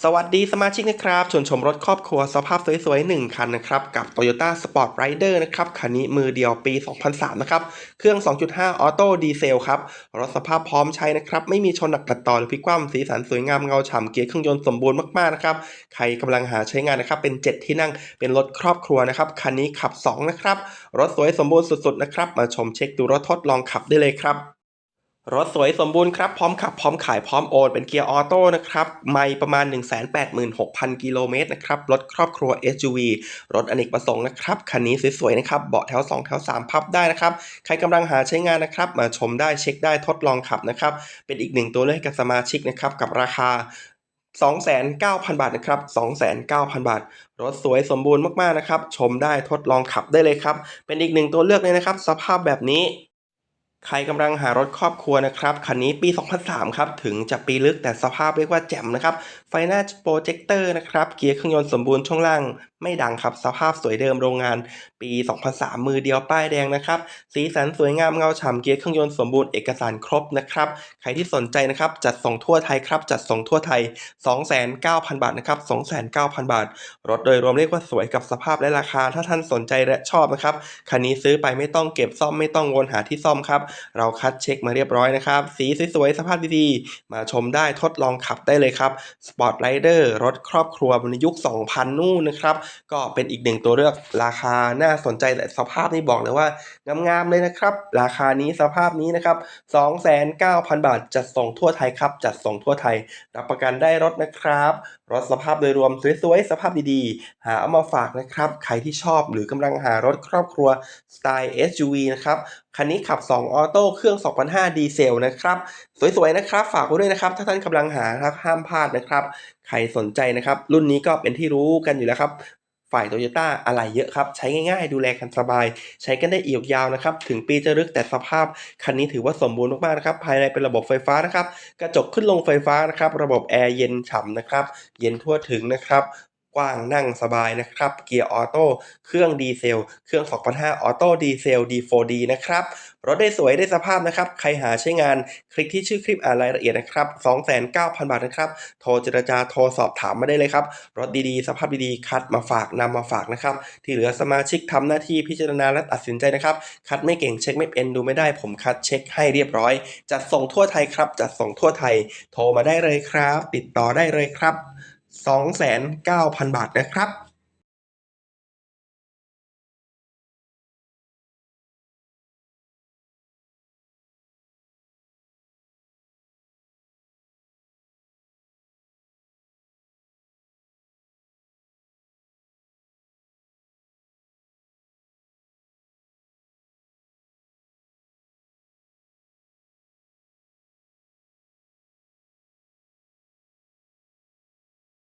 สวัสดีสมาชิกนะครับชวนชมรถครอบครัวสภาพสวยๆ 1 คันนะครับกับ Toyota Sport Rider นะครับคันนี้มือเดียวปี 2003 นะครับ เครื่อง 2.5 ออโต้ดีเซลครับ รถสภาพพร้อมใช้นะครับ ไม่มีชนหนักตัดต่อหรือพลิกคว่ำสีสันสวยงามเงาฉ่ำเกียร์เครื่องยนต์สมบูรณ์มากๆนะครับ ใครกำลังหาใช้งานนะครับ เป็น 7 ที่นั่งเป็นรถครอบครัวนะครับ คันนี้ขับ 2 นะครับ รถสวยสมบูรณ์สุดๆนะครับมาชมเช็คดูรถทดลองขับได้เลยครับ รถสวยสมบูรณ์ครับ พร้อมขับ พร้อมขาย พร้อมโอน เป็นเกียร์ออโต้นะครับ ไม่ประมาณ 186,000 กิโลเมตรนะครับ รถครอบครัว SUV รถอเนกประสงค์นะครับ คันนี้สวยๆนะครับ เบาะแถว 2 แถว 3 พับได้นะครับ ใครกำลังหาใช้งานนะครับ มาชมได้เช็คได้ทดลองขับนะครับ เป็นอีกหนึ่งตัวเลือกให้กับสมาชิกนะครับ กับราคา29,000บาทนะครับ 29,000 บาท รถสวยสมบูรณ์มากๆนะครับ ชมได้ทดลองขับได้เลยครับ เป็นอีกหนึ่งตัวเลือกเลยนะครับ สภาพแบบนี้ ใครกำลังหารถครอบครัวนะครับคันนี้ปี 2003 ครับ ถึงจะปีลึกแต่สภาพเรียกว่าแจ่มนะครับ ไฟหน้าโปรเจคเตอร์นะครับ เกียร์เครื่องยนต์สมบูรณ์ช่วงล่าง ไม่ดังครับ สภาพสวยเดิมโรงงาน ปี 2003 มือเดียวป้ายแดงนะครับ สีสันสวยงามเงาฉ่ำเกียร์เครื่องยนต์สมบูรณ์เอกสารครบนะครับ ใครที่สนใจนะครับ จัดส่งทั่วไทยครับ จัดส่งทั่วไทย 29,000บาทนะครับ 29,000 บาท รถโดยรวมเรียกว่าสวยกับสภาพและราคา ถ้าท่านสนใจและชอบนะครับ คันนี้ซื้อไปไม่ต้องเก็บซ่อมไม่ต้องวนหาที่ซ่อมครับเราคัดเช็คมาเรียบร้อยนะครับ สีสวยๆสภาพดีๆ มาชมได้ทดลองขับได้เลยครับ Sport Rider รถครอบครัวในยุค 2000 นู่นนะครับ ก็เป็นอีกหนึ่งตัวเลือกราคาน่าสนใจแต่สภาพนี่บอกเลยว่างามๆเลยนะครับ ราคานี้สภาพนี้นะครับ 29,000 บาทจัดส่งทั่วไทยครับ จัดส่งทั่วไทย รับประกันได้รถนะครับ รถสภาพโดยรวมสวยๆ สภาพดีๆ หาเอามาฝากนะครับ ใครที่ชอบหรือกำลังหารถครอบครัวสไตล์ SUV นะครับ คันนี้ขับ 2 ออโต้เครื่อง2005ดีเซลนะครับ สวยๆ นะครับ ฝากไว้ด้วยนะครับ ถ้าท่านกำลังหาครับห้ามพลาดนะครับ ใครสนใจนะครับ รุ่นนี้ก็เป็นที่รู้กันอยู่แล้วครับ ฝ่ายโตโยต้าอะไรเยอะครับ ใช้ง่ายๆ ดูแลกันสบาย ใช้กันได้อีกยาวนะครับ ถึงปีจะลึกแต่สภาพ คันนี้ถือว่าสมบูรณ์มากๆนะครับ ภายในเป็นระบบไฟฟ้านะครับ กระจกขึ้นลงไฟฟ้านะครับ ระบบแอร์เย็นฉ่ำนะครับ เย็นทั่วถึงนะครับ กว้างนั่งสบายนะครับ เกียร์ออโต้ เครื่องดีเซล เครื่อง 2005 ออโต้ดีเซล D4D นะครับ รถได้สวยได้สภาพนะครับ ใครหาใช้งานคลิกที่ชื่อคลิปอ่านรายละเอียดนะครับ 29,000 บาทนะครับ โทรเจรจาโทรสอบถามมาได้เลยครับ รถดีๆ สภาพดีๆ คัดมาฝากนำมาฝากนะครับ ที่เหลือสมาชิกทำหน้าที่พิจารณาและตัดสินใจนะครับ คัดไม่เก่งเช็คไม่เป็นดูไม่ได้ ผมคัดเช็คให้เรียบร้อย จัดส่งทั่วไทยครับ จัดส่งทั่วไทย โทรมาได้เลยครับ ติดต่อได้เลยครับ 29,000 บาทนะครับ